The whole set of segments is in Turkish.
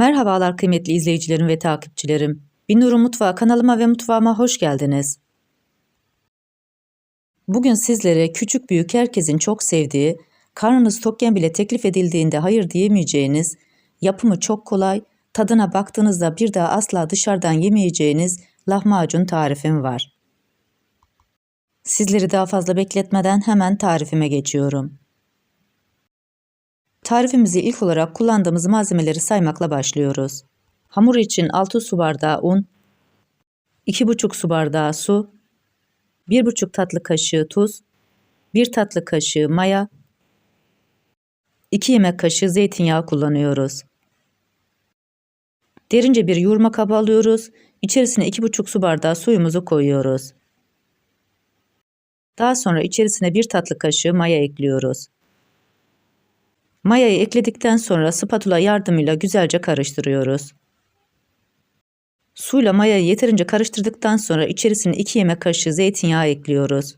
Merhabalar kıymetli izleyicilerim ve takipçilerim. Binur'un Mutfağı kanalıma ve mutfağıma hoş geldiniz. Bugün sizlere küçük büyük herkesin çok sevdiği, karnınız tokken bile teklif edildiğinde hayır diyemeyeceğiniz, yapımı çok kolay, tadına baktığınızda bir daha asla dışarıdan yemeyeceğiniz lahmacun tarifim var. Sizleri daha fazla bekletmeden hemen tarifime geçiyorum. Tarifimizi ilk olarak kullandığımız malzemeleri saymakla başlıyoruz. Hamur için 6 su bardağı un, 2,5 su bardağı su, 1,5 tatlı kaşığı tuz, 1 tatlı kaşığı maya, 2 yemek kaşığı zeytinyağı kullanıyoruz. Derince bir yoğurma kabı alıyoruz. İçerisine 2,5 su bardağı suyumuzu koyuyoruz. Daha sonra içerisine 1 tatlı kaşığı maya ekliyoruz. Mayayı ekledikten sonra spatula yardımıyla güzelce karıştırıyoruz. Suyla mayayı yeterince karıştırdıktan sonra içerisine 2 yemek kaşığı zeytinyağı ekliyoruz.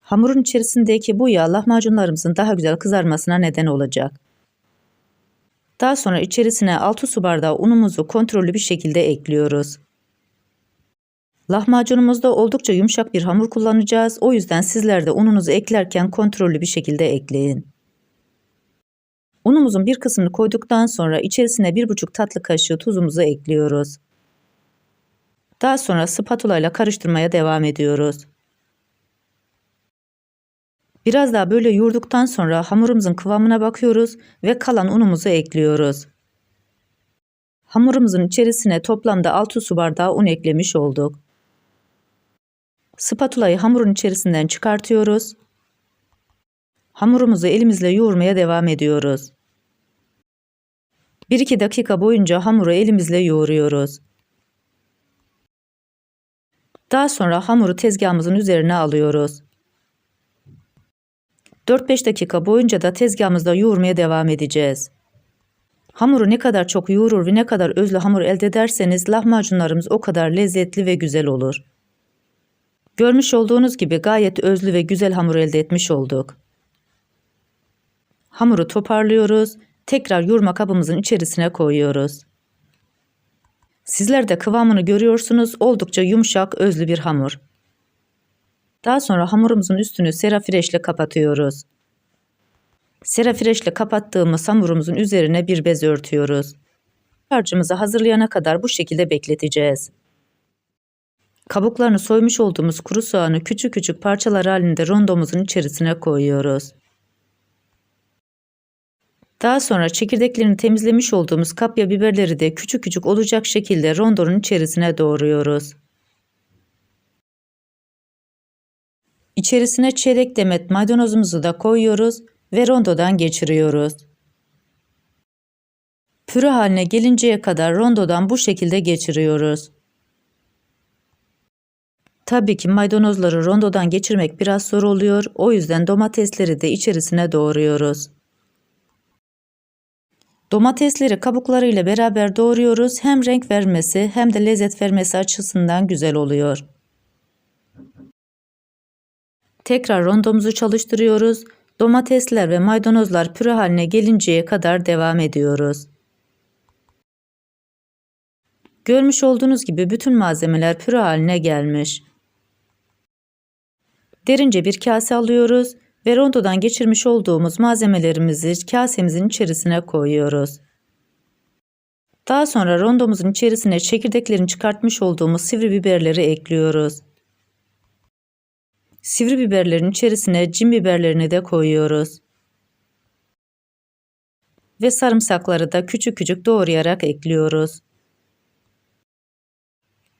Hamurun içerisindeki bu yağ lahmacunlarımızın daha güzel kızarmasına neden olacak. Daha sonra içerisine 6 su bardağı unumuzu kontrollü bir şekilde ekliyoruz. Lahmacunumuzda oldukça yumuşak bir hamur kullanacağız. O yüzden sizler de ununuzu eklerken kontrollü bir şekilde ekleyin. Unumuzun bir kısmını koyduktan sonra içerisine 1,5 tatlı kaşığı tuzumuzu ekliyoruz. Daha sonra spatula ile karıştırmaya devam ediyoruz. Biraz daha böyle yoğurduktan sonra hamurumuzun kıvamına bakıyoruz ve kalan unumuzu ekliyoruz. Hamurumuzun içerisine toplamda 6 su bardağı un eklemiş olduk. Spatulayı hamurun içerisinden çıkartıyoruz. Hamurumuzu elimizle yoğurmaya devam ediyoruz. 1-2 dakika boyunca hamuru elimizle yoğuruyoruz. Daha sonra hamuru tezgahımızın üzerine alıyoruz. 4-5 dakika boyunca da tezgahımızda yoğurmaya devam edeceğiz. Hamuru ne kadar çok yoğurur ve ne kadar özlü hamur elde ederseniz lahmacunlarımız o kadar lezzetli ve güzel olur. Görmüş olduğunuz gibi gayet özlü ve güzel hamur elde etmiş olduk. Hamuru toparlıyoruz, tekrar yoğurma kabımızın içerisine koyuyoruz. Sizler de kıvamını görüyorsunuz, oldukça yumuşak, özlü bir hamur. Daha sonra hamurumuzun üstünü serafireşle kapatıyoruz. Serafireşle kapattığımız hamurumuzun üzerine bir bez örtüyoruz. Harcımızı hazırlayana kadar bu şekilde bekleteceğiz. Kabuklarını soymuş olduğumuz kuru soğanı küçük küçük parçalar halinde rondomuzun içerisine koyuyoruz. Daha sonra çekirdeklerini temizlemiş olduğumuz kapya biberleri de küçük küçük olacak şekilde rondonun içerisine doğruyoruz. İçerisine çeyrek demet maydanozumuzu da koyuyoruz ve rondodan geçiriyoruz. Püre haline gelinceye kadar rondodan bu şekilde geçiriyoruz. Tabii ki maydanozları rondodan geçirmek biraz zor oluyor. O yüzden domatesleri de içerisine doğruyoruz. Domatesleri kabuklarıyla beraber doğruyoruz. Hem renk vermesi hem de lezzet vermesi açısından güzel oluyor. Tekrar rondomuzu çalıştırıyoruz. Domatesler ve maydanozlar püre haline gelinceye kadar devam ediyoruz. Görmüş olduğunuz gibi bütün malzemeler püre haline gelmiş. Derince bir kase alıyoruz ve rondodan geçirmiş olduğumuz malzemelerimizi kasemizin içerisine koyuyoruz. Daha sonra rondomuzun içerisine çekirdeklerini çıkartmış olduğumuz sivri biberleri ekliyoruz. Sivri biberlerin içerisine cin biberlerini de koyuyoruz. Ve sarımsakları da küçük küçük doğrayarak ekliyoruz.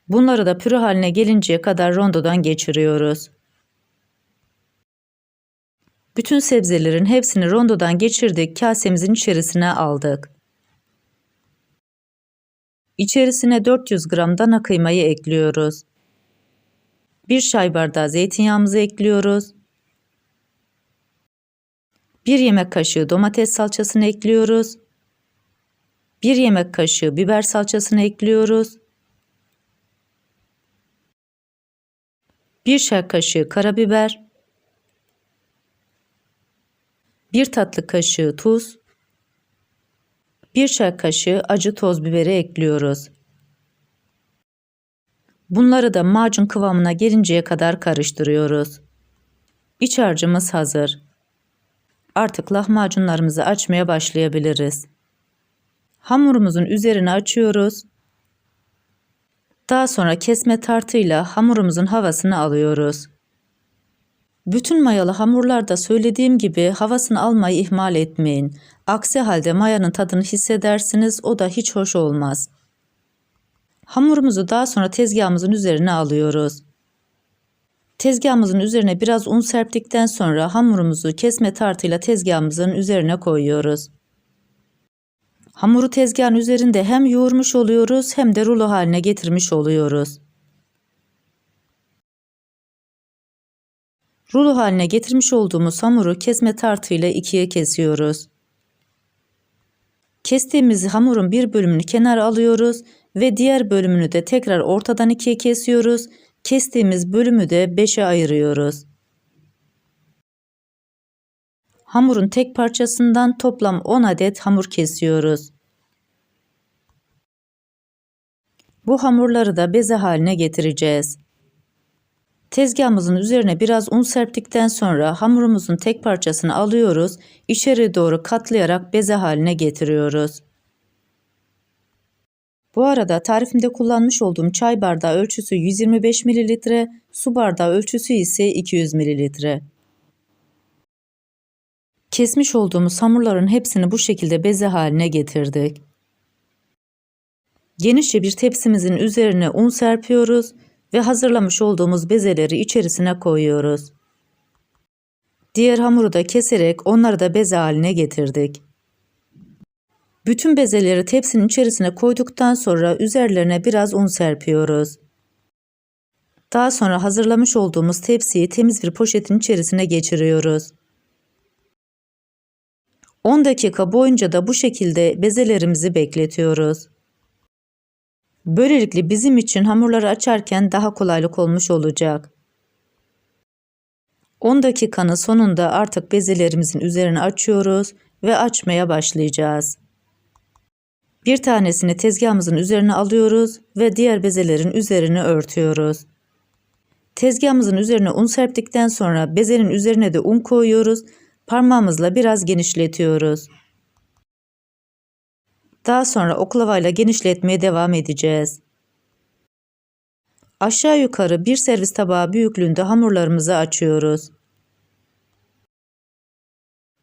Bunları da püre haline gelinceye kadar rondodan geçiriyoruz. Bütün sebzelerin hepsini rondodan geçirdik, kasemizin içerisine aldık. İçerisine 400 gram dana kıymayı ekliyoruz. 1 çay bardağı zeytinyağımızı ekliyoruz. 1 yemek kaşığı domates salçasını ekliyoruz. 1 yemek kaşığı biber salçasını ekliyoruz. 1 çay kaşığı karabiber, 1 tatlı kaşığı tuz, 1 çay kaşığı acı toz biberi ekliyoruz. Bunları da macun kıvamına gelinceye kadar karıştırıyoruz. İç harcımız hazır. Artık lahmacunlarımızı açmaya başlayabiliriz. Hamurumuzun üzerine açıyoruz. Daha sonra kesme tartıyla hamurumuzun havasını alıyoruz. Bütün mayalı hamurlarda söylediğim gibi havasını almayı ihmal etmeyin. Aksi halde mayanın tadını hissedersiniz o da hiç hoş olmaz. Hamurumuzu daha sonra tezgahımızın üzerine alıyoruz. Tezgahımızın üzerine biraz un serptikten sonra hamurumuzu kesme tartıyla tezgahımızın üzerine koyuyoruz. Hamuru tezgahın üzerinde hem yoğurmuş oluyoruz hem de rulo haline getirmiş oluyoruz. Rulo haline getirmiş olduğumuz hamuru kesme tartıyla ikiye kesiyoruz. Kestiğimiz hamurun bir bölümünü kenara alıyoruz ve diğer bölümünü de tekrar ortadan ikiye kesiyoruz. Kestiğimiz bölümü de beşe ayırıyoruz. Hamurun tek parçasından toplam 10 adet hamur kesiyoruz. Bu hamurları da beze haline getireceğiz. Tezgahımızın üzerine biraz un serptikten sonra hamurumuzun tek parçasını alıyoruz, içeri doğru katlayarak beze haline getiriyoruz. Bu arada tarifimde kullanmış olduğum çay bardağı ölçüsü 125 ml, su bardağı ölçüsü ise 200 ml. Kesmiş olduğumuz hamurların hepsini bu şekilde beze haline getirdik. Genişçe bir tepsimizin üzerine un serpiyoruz ve hazırlamış olduğumuz bezeleri içerisine koyuyoruz. Diğer hamuru da keserek onları da beze haline getirdik. Bütün bezeleri tepsinin içerisine koyduktan sonra üzerlerine biraz un serpiyoruz. Daha sonra hazırlamış olduğumuz tepsiyi temiz bir poşetin içerisine geçiriyoruz. 10 dakika boyunca da bu şekilde bezelerimizi bekletiyoruz. Böylelikle bizim için hamurları açarken daha kolaylık olmuş olacak. 10 dakikanın sonunda artık bezelerimizin üzerine açıyoruz ve açmaya başlayacağız. Bir tanesini tezgahımızın üzerine alıyoruz ve diğer bezelerin üzerine örtüyoruz. Tezgahımızın üzerine un serptikten sonra bezenin üzerine de un koyuyoruz. Parmağımızla biraz genişletiyoruz. Daha sonra oklavayla genişletmeye devam edeceğiz. Aşağı yukarı bir servis tabağı büyüklüğünde hamurlarımızı açıyoruz.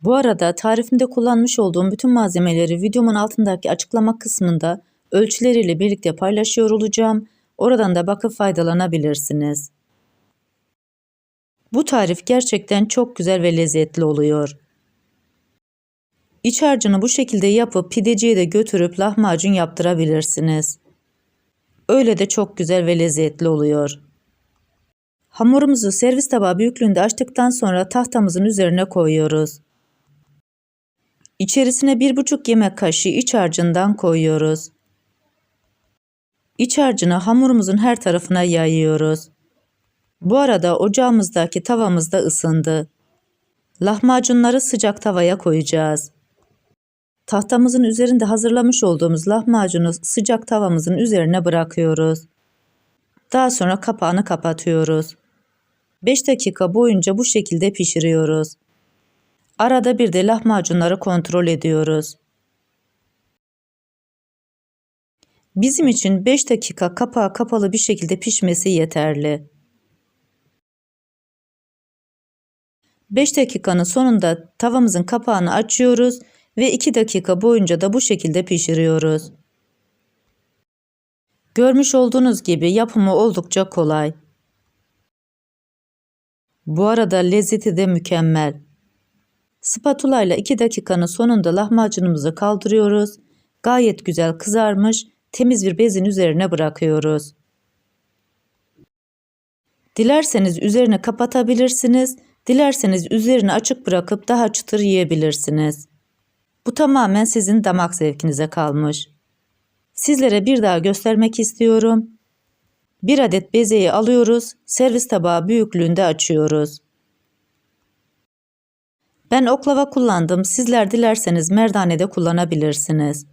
Bu arada tarifimde kullanmış olduğum bütün malzemeleri videomun altındaki açıklama kısmında ölçüleriyle birlikte paylaşıyor olacağım. Oradan da bakıp faydalanabilirsiniz. Bu tarif gerçekten çok güzel ve lezzetli oluyor. İç harcını bu şekilde yapıp pideciye de götürüp lahmacun yaptırabilirsiniz. Öyle de çok güzel ve lezzetli oluyor. Hamurumuzu servis tabağı büyüklüğünde açtıktan sonra tahtamızın üzerine koyuyoruz. İçerisine 1,5 yemek kaşığı iç harcından koyuyoruz. İç harcını hamurumuzun her tarafına yayıyoruz. Bu arada ocağımızdaki tavamız da ısındı. Lahmacunları sıcak tavaya koyacağız. Tahtamızın üzerinde hazırlamış olduğumuz lahmacunu sıcak tavamızın üzerine bırakıyoruz. Daha sonra kapağını kapatıyoruz. 5 dakika boyunca bu şekilde pişiriyoruz. Arada bir de lahmacunları kontrol ediyoruz. Bizim için 5 dakika kapağı kapalı bir şekilde pişmesi yeterli. 5 dakikanın sonunda tavamızın kapağını açıyoruz ve 2 dakika boyunca da bu şekilde pişiriyoruz. Görmüş olduğunuz gibi yapımı oldukça kolay. Bu arada lezzeti de mükemmel. Spatula ile 2 dakikanın sonunda lahmacunumuzu kaldırıyoruz. Gayet güzel kızarmış, temiz bir bezin üzerine bırakıyoruz. Dilerseniz üzerine kapatabilirsiniz, dilerseniz üzerini açık bırakıp daha çıtır yiyebilirsiniz. Bu tamamen sizin damak zevkinize kalmış. Sizlere bir daha göstermek istiyorum. Bir adet bezeyi alıyoruz, servis tabağı büyüklüğünde açıyoruz. Ben oklava kullandım. Sizler dilerseniz merdane de kullanabilirsiniz.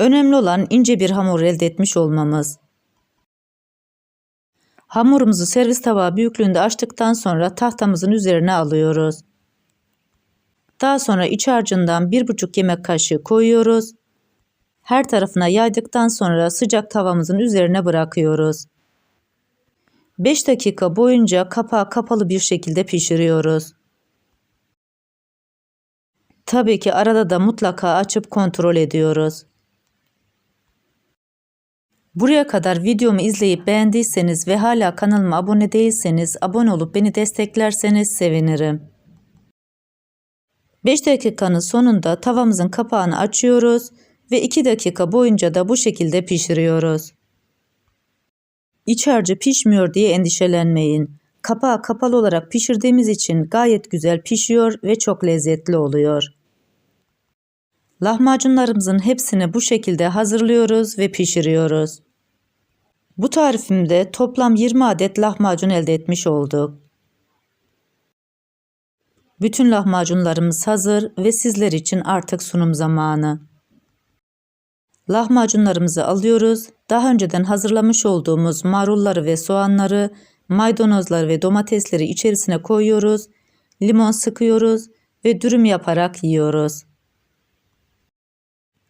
Önemli olan ince bir hamur elde etmiş olmamız. Hamurumuzu servis tabağı büyüklüğünde açtıktan sonra tahtamızın üzerine alıyoruz. Daha sonra iç harcından 1,5 yemek kaşığı koyuyoruz. Her tarafına yaydıktan sonra sıcak tavamızın üzerine bırakıyoruz. 5 dakika boyunca kapağı kapalı bir şekilde pişiriyoruz. Tabii ki arada da mutlaka açıp kontrol ediyoruz. Buraya kadar videomu izleyip beğendiyseniz ve hala kanalıma abone değilseniz abone olup beni desteklerseniz sevinirim. 5 dakikanın sonunda tavamızın kapağını açıyoruz ve 2 dakika boyunca da bu şekilde pişiriyoruz. İç harcı pişmiyor diye endişelenmeyin. Kapağı kapalı olarak pişirdiğimiz için gayet güzel pişiyor ve çok lezzetli oluyor. Lahmacunlarımızın hepsini bu şekilde hazırlıyoruz ve pişiriyoruz. Bu tarifimde toplam 20 adet lahmacun elde etmiş olduk. Bütün lahmacunlarımız hazır ve sizler için artık sunum zamanı. Lahmacunlarımızı alıyoruz. Daha önceden hazırlamış olduğumuz marulları ve soğanları, maydanozları ve domatesleri içerisine koyuyoruz. Limon sıkıyoruz ve dürüm yaparak yiyoruz.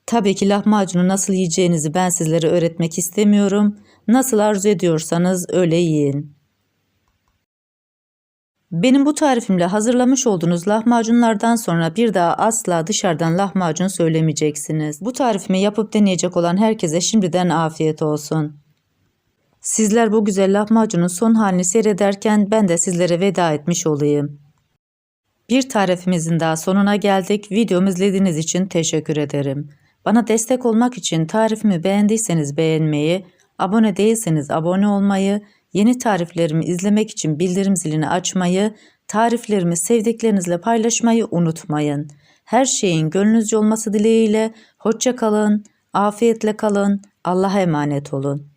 Tabii ki lahmacunu nasıl yiyeceğinizi ben sizlere öğretmek istemiyorum. Nasıl arzu ediyorsanız öyle yiyin. Benim bu tarifimle hazırlamış olduğunuz lahmacunlardan sonra bir daha asla dışarıdan lahmacun söylemeyeceksiniz. Bu tarifimi yapıp deneyecek olan herkese şimdiden afiyet olsun. Sizler bu güzel lahmacunun son halini seyrederken ben de sizlere veda etmiş olayım. Bir tarifimizin daha sonuna geldik. Videomu izlediğiniz için teşekkür ederim. Bana destek olmak için tarifimi beğendiyseniz beğenmeyi, abone değilseniz abone olmayı, yeni tariflerimi izlemek için bildirim zilini açmayı, tariflerimi sevdiklerinizle paylaşmayı unutmayın. Her şeyin gönlünüzce olması dileğiyle hoşça kalın, afiyetle kalın, Allah'a emanet olun.